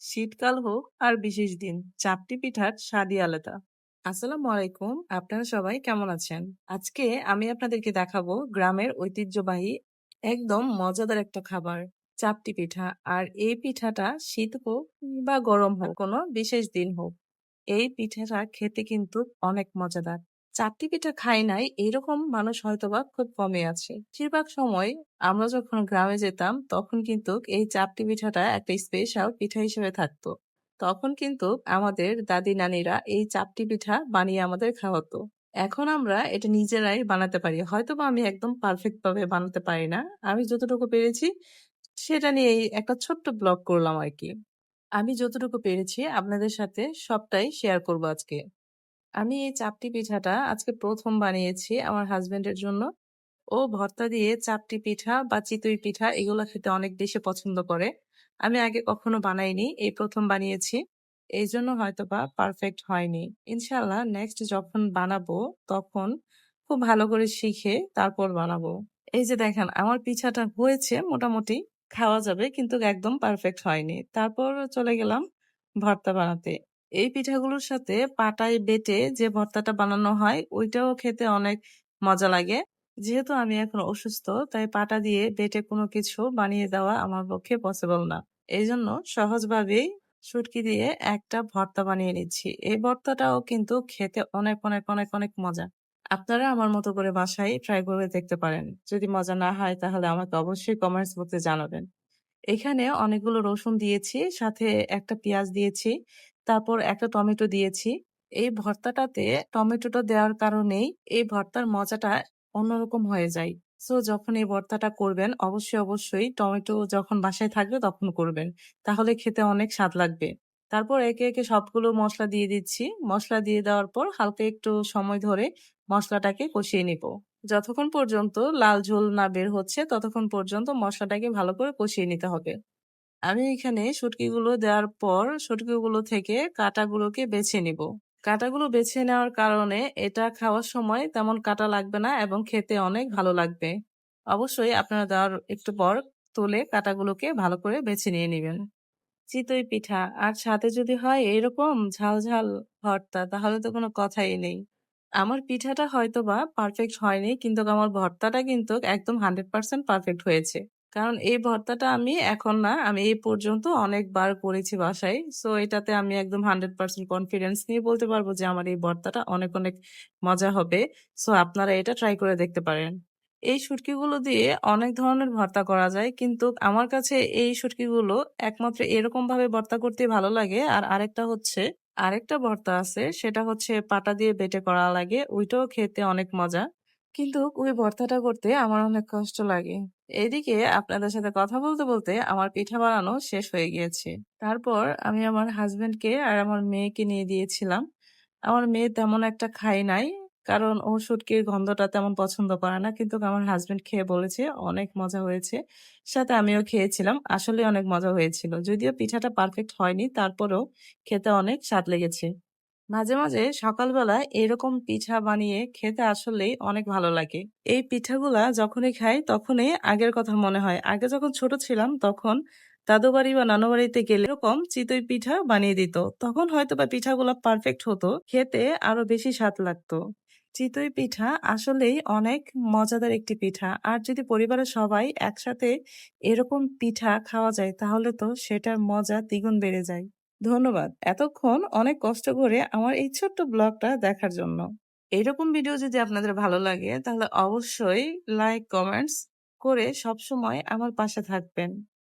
শীতকাল হোক আর বিশেষ দিন চাপটি পিঠার স্বাদই আলাদা। আসসালামু আলাইকুম, আপনারা সবাই কেমন আছেন? আজকে আমি আপনাদেরকে দেখাবো গ্রামের ঐতিহ্যবাহী, একদম মজাদার একটা খাবার চাপটি পিঠা। আর এই পিঠাটা শীত হোক বা গরম হোক, কোনো বিশেষ দিন হোক, এই পিঠাটা খেতে কিন্তু অনেক মজাদার। চাপটি পিঠা খাই নাই, এরকম মানুষ হয়তোবা খুব কমই আছে। বেশিরভাগ সময় আমরা যখন গ্রামে যেতাম, তখন কিন্তু এই চাপটি পিঠাটা একটা স্পেশাল পিঠা হিসেবে থাকতো। তখন কিন্তু আমাদের দাদি, নানিরা এই চাপটি পিঠা বানিয়ে আমাদের খাওয়াতো। এখন আমরা এটা নিজেরাই বানাতে পারি। হয়তো বা আমি একদম পারফেক্ট ভাবে বানাতে পারি না। আমি যতটুকু পেরেছি, সেটা নিয়ে একটা ছোট্ট ব্লগ করলাম আর কি। আমি যতটুকু পেরেছি, আপনাদের সাথে সবটাই শেয়ার করব আজকে। আমি এই চাপটি পিঠাটা আজকে প্রথম বানিয়েছি আমার হাজবেন্ডের জন্য। ও ভর্তা দিয়ে চাপটি পিঠা বা চিতই পিঠা এগুলো খেতে অনেক বেশি পছন্দ করে। আমি আগে কখনো বানাইনি, এই প্রথম বানিয়েছি। এই জন্য হয়তো বা পারফেক্ট হয়নি। ইনশাল্লাহ নেক্সট যখন বানাবো তখন খুব ভালো করে শিখে তারপর বানাবো। এই যে দেখেন, আমার পিঠাটা হয়েছে মোটামুটি, খাওয়া যাবে কিন্তু একদম পারফেক্ট হয়নি। তারপর চলে গেলাম ভর্তা বানাতে। এই পিঠাগুলোর সাথে পাটায় বেটে যে ভর্তাটা বানানো হয়, ওইটাও খেতে অনেক মজা লাগে। যেহেতু আমি এখন অসুস্থ, তাই পাটা দিয়ে বেটে কোনো কিছু বানিয়ে দেওয়া আমার পক্ষে পসিবল না। এই জন্য সহজভাবেই শুটকি দিয়ে একটা ভর্তা বানিয়ে নিচ্ছি। এই ভর্তাটাও কিন্তু খেতে অনেক অনেক অনেক অনেক মজা। আপনারা আমার মতো করে বাসায় ট্রাই করে দেখতে পারেন। যদি মজা না হয়, তাহলে আমাকে অবশ্যই কমেন্টস বক্সে জানাবেন। এখানে অনেকগুলো রসুন দিয়েছি, সাথে একটা পেঁয়াজ দিয়েছি। তারপর একটা টমেটো দিয়েছি। এই ভর্তাটাতে টমেটোটা দেওয়ার কারণেই এই ভর্তার মজাটা অন্যরকম হয়ে যায়। সো যখন এই ভর্তাটা করবেন, অবশ্যই অবশ্যই টমেটো যখন বাসায় থাকবে তখন করবেন। তাহলে খেতে অনেক স্বাদ লাগবে। তারপর একে একে সবগুলো মশলা দিয়ে দিচ্ছি। মশলা দিয়ে দেওয়ার পর হালকা একটু সময় ধরে মশলাটাকে কষিয়ে নিব। যতক্ষণ পর্যন্ত লাল ঝোল না বের হচ্ছে, ততক্ষণ পর্যন্ত মশলাটাকে ভালো করে কষিয়ে নিতে হবে। আমি এখানে শুটকিগুলো দেওয়ার পর শুটকিগুলো থেকে কাঁটাগুলোকে বেছে নিব। কাঁটাগুলো বেছে নেওয়ার কারণে এটা খাওয়ার সময় তেমন কাটা লাগবে না এবং খেতে অনেক ভালো লাগবে। অবশ্যই আপনারা দেওয়ার একটু পর তুলে কাঁটাগুলোকে ভালো করে বেছে নিয়ে নেবেন। চিতই পিঠা, আর সাথে যদি হয় এরকম ঝাল ঝাল ভর্তা, তাহলে তো কোনো কথাই নেই। আমার পিঠাটা হয়তো বা পারফেক্ট হয়নি, কিন্তু আমার ভর্তাটা কিন্তু একদম হান্ড্রেড পার্সেন্ট পারফেক্ট হয়েছে। কারণ এই ভর্তাটা আমি এখন না, আমি এই পর্যন্ত অনেকবার করেছি বাসায়। সো এটাতে আমি একদম হান্ড্রেড পার্সেন্ট কনফিডেন্স নিয়ে বলতে পারব যে আমার এই ভর্তাটা অনেক অনেক মজা হবে। সো আপনারা এটা ট্রাই করে দেখতে পারেন। এই শুটকিগুলো দিয়ে অনেক ধরনের ভর্তা করা যায়, কিন্তু আমার কাছে এই শুটকিগুলো একমাত্র এরকম ভাবে ভর্তা করতে ভালো লাগে। আর আরেকটা হচ্ছে, আরেকটা ভর্তা আছে, সেটা হচ্ছে পাটা দিয়ে বেটে করা লাগে, ওইটাও খেতে অনেক মজা। কিন্তু ওই ভর্তাটা করতে আমার অনেক কষ্ট লাগে। এদিকে আপনাদের সাথে কথা বলতে বলতে আমার পিঠা বানানো শেষ হয়ে গিয়েছে। তারপর আমি আমার হাজবেন্ডকে আর আমার মেয়েকে নিয়ে দিয়েছিলাম। আমার মেয়ে তেমন একটা খাই নাই, কারণ ও শুটকির গন্ধটা তেমন পছন্দ করে না। কিন্তু আমার হাজবেন্ড খেয়ে বলেছে, অনেক মজা হয়েছে। সাথে আমিও খেয়েছিলাম আসলে অনেক মজা হয়েছিল। যদিও পিঠাটা পারফেক্ট হয়নি, তারপরেও খেতে অনেক স্বাদ লেগেছে। মাঝে মাঝে সকালবেলা এরকম পিঠা বানিয়ে খেতে আসলেই অনেক ভালো লাগে। এই পিঠাগুলা যখনই খাই তখনই আগের কথা মনে হয়। আগে যখন ছোট ছিলাম তখন দাদু বাড়ি বা নানু বাড়িতে গেলে এরকম চিতই পিঠা বানিয়ে দিত। তখন হয়তো বা পিঠাগুলো পারফেক্ট হতো, খেতে আরও বেশি স্বাদ লাগতো। চিতই পিঠা আসলেই অনেক মজাদার একটি পিঠা। আর যদি পরিবারের সবাই একসাথে এরকম পিঠা খাওয়া যায় তাহলে তো সেটার মজা দ্বিগুণ বেড়ে যায়। ধন্যবাদ। এতক্ষণ অনেক কষ্ট করে আমার এই ছোট্ট ব্লগটা দেখার জন্য। এরকম ভিডিও যদি আপনাদের ভালো লাগে, তাহলে অবশ্যই লাইক কমেন্টস করে সবসময় আমার পাশে থাকবেন।